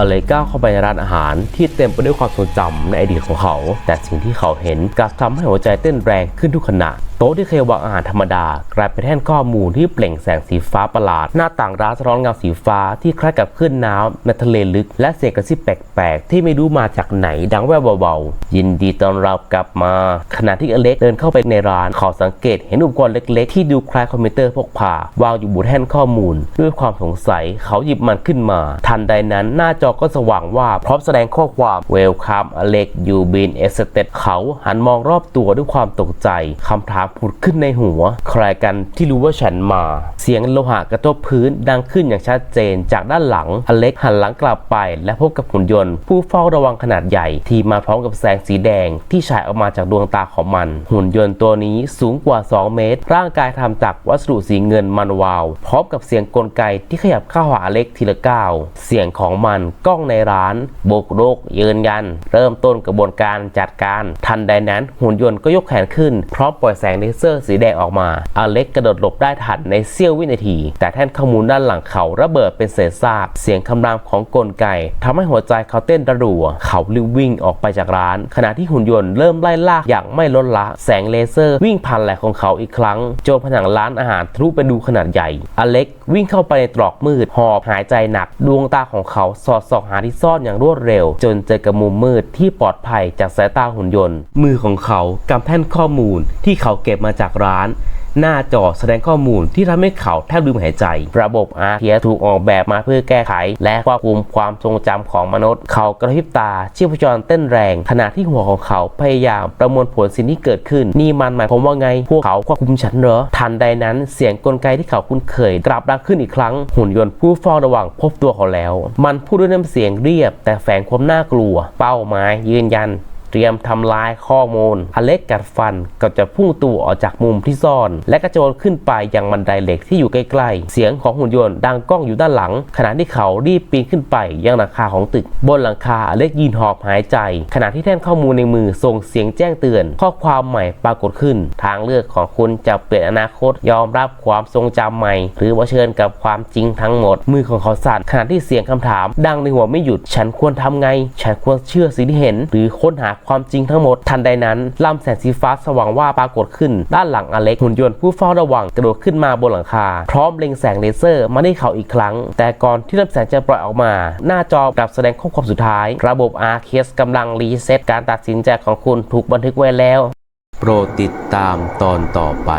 อเลก้าวเข้าไปในร้านอาหารที่เต็มไปด้วยความทรงจำในอดีตของเขา แต่สิ่งที่เขาเห็นกลับทำให้หัวใจเต้นแรงขึ้นทุกขณะ ต๊ะที่เคยวางอาหารธรรมดา กลายเป็นแท่นข้อมูลที่เปล่งแสงสีฟ้าประหลาด หน้าต่างร้านสะท้อนเงาสีฟ้าที่คล้ายกับคลื่นน้ำในทะเลลึก และเสียงกระซิบแปลกๆ ที่ไม่รู้มาจากไหนดังแว่วเบาๆ ยินดีต้อนรับกลับมา ขณะที่อเล็กเดินเข้าไปในร้านเขาสังเกตเห็นอุปกรณ์เล็กๆ ที่ดูคล้ายคอมพิวเตอร์พกพาวางอยู่บนแท่นข้อมูล ด้วยความสงสัยเขาหยิบมันขึ้นมา ทันใดนั้นหน้าจอก็สว่างว่าพร้อมแสดงข้อความ Welcome Alex you been accepted เขาหันมองรอบตัวด้วยความตกใจคำถามผุดขึ้นในหัว ใครกันที่รู้ว่าฉันมา เสียงโลหะกระทบพื้นดังขึ้นอย่างชัดเจนจากด้านหลัง อเล็กหันหลังกลับไป และพบกับหุ่นยนต์ ผู้เฝ้าระวังขนาดใหญ่ที่มาพร้อมกับแสงสีแดงที่ฉายออกมาจากดวงตาของมัน หุ่นยนต์ตัวนี้สูงกว่า 2 เมตร ร่างกายทำจากวัสดุสีเงินมันวาว พร้อมกับเสียงกลไกที่ขยับเข้าหาอเล็กทีละก้าวเสียงของมันก้องในร้านโบกโรกยืนยัน เริ่มต้นกระบวนการจัดการ ทันใดนั้นหุ่นยนต์ก็ยกแขนขึ้นพร้อมปล่อยแสงเลเซอร์สีแดงออกมา อเล็กกระโดดหลบได้ทันในเสี้ยววินาที แต่แท่นข้อมูลด้านหลังเขาระเบิดเป็นเศษซาก เสียงคำรามของกลไกทำให้หัวใจเขาเต้นระรัว เขารีบวิ่งออกไปจากร้าน ขณะที่หุ่นยนต์เริ่มไล่ลากอย่างไม่ลดละ แสงเลเซอร์วิ่งผ่านไหล่ของเขาอีกครั้งจนผนังร้านอาหารทะลุไปดูขนาดใหญ่ อเล็กวิ่งเข้าไปในตรอกมืด หอบหายใจหนัก ดวงตาของเขาสอดส่องหาที่ซ่อนอย่างรวดเร็ว จนเจอกับมุมมืดที่ปลอดภัยจากสายตาหุ่นยนต์ มือของเขากำแท่นข้อมูลที่เขาเก็บมาจากร้าน หน้าจอแสดงข้อมูลที่ทำให้เขาแทบลืมหายใจ ระบบอาร์เทียถูกออกแบบมาเพื่อแก้ไข และควบคุมความทรงจำของมนุษย์ เขากระพริบตาชีพจรเต้นแรง ขณะที่หัวของเขาพยายามประมวลผลสิ่งที่เกิดขึ้น นี่มันหมายความว่าไง พวกเขาควบคุมฉันเหรอ ทันใดนั้นเสียงกลไกที่เขาคุ้นเคยกลับดังขึ้นอีกครั้ง หุ่นยนต์ผู้เฝ้าระวังพบตัวเขาแล้ว มันพูดด้วยน้ำเสียงเรียบ แต่แฝงความน่ากลัว เป้าหมายยืนยัน เตรียมทำลายข้อมูล อเล็กกัดฟันก็จะพุ่งตัวออกจากมุมที่ซ่อน และกระโจนขึ้นไปยังบันไดเหล็กที่อยู่ใกล้ๆ เสียงของหุ่นยนต์ดังก้องอยู่ด้านหลัง ขณะที่เขารีบปีนขึ้นไปยังหลังคาของตึก บนหลังคาอเล็กยืนหอบหายใจ ขณะที่แท่นข้อมูลในมือส่งเสียงแจ้งเตือน ข้อความใหม่ปรากฏขึ้น ทางเลือกของคุณจะเปลี่ยนอนาคตยอมรับความทรงจำใหม่ หรือว่าเชิญกับความจริงทั้งหมด มือของเขาสั่นขณะที่เสียงคำถาม ดังในหัวไม่หยุด ฉันควรทำไง ฉันควรเชื่อสิ่งที่เห็น หรือค้นหาความจริงทั้งหมดทันใดนั้นลำแสงสีฟ้าสว่างว่าปรากฏขึ้น ด้านหลังอเล็กหุ่นยนต์ผู้เฝ้าระวังกระโดดขึ้นมาบนหลังคา พร้อมเล็งแสงเลเซอร์มาที่เขาอีกครั้ง แต่ก่อนที่ลำแสงจะปล่อยออกมา หน้าจอกลับแสดงข้อความสุดท้าย ระบบอาร์เคสกำลังรีเซ็ตการตัดสินใจของคุณถูกบันทึกไว้แล้ว โปรดติดตามตอนต่อไป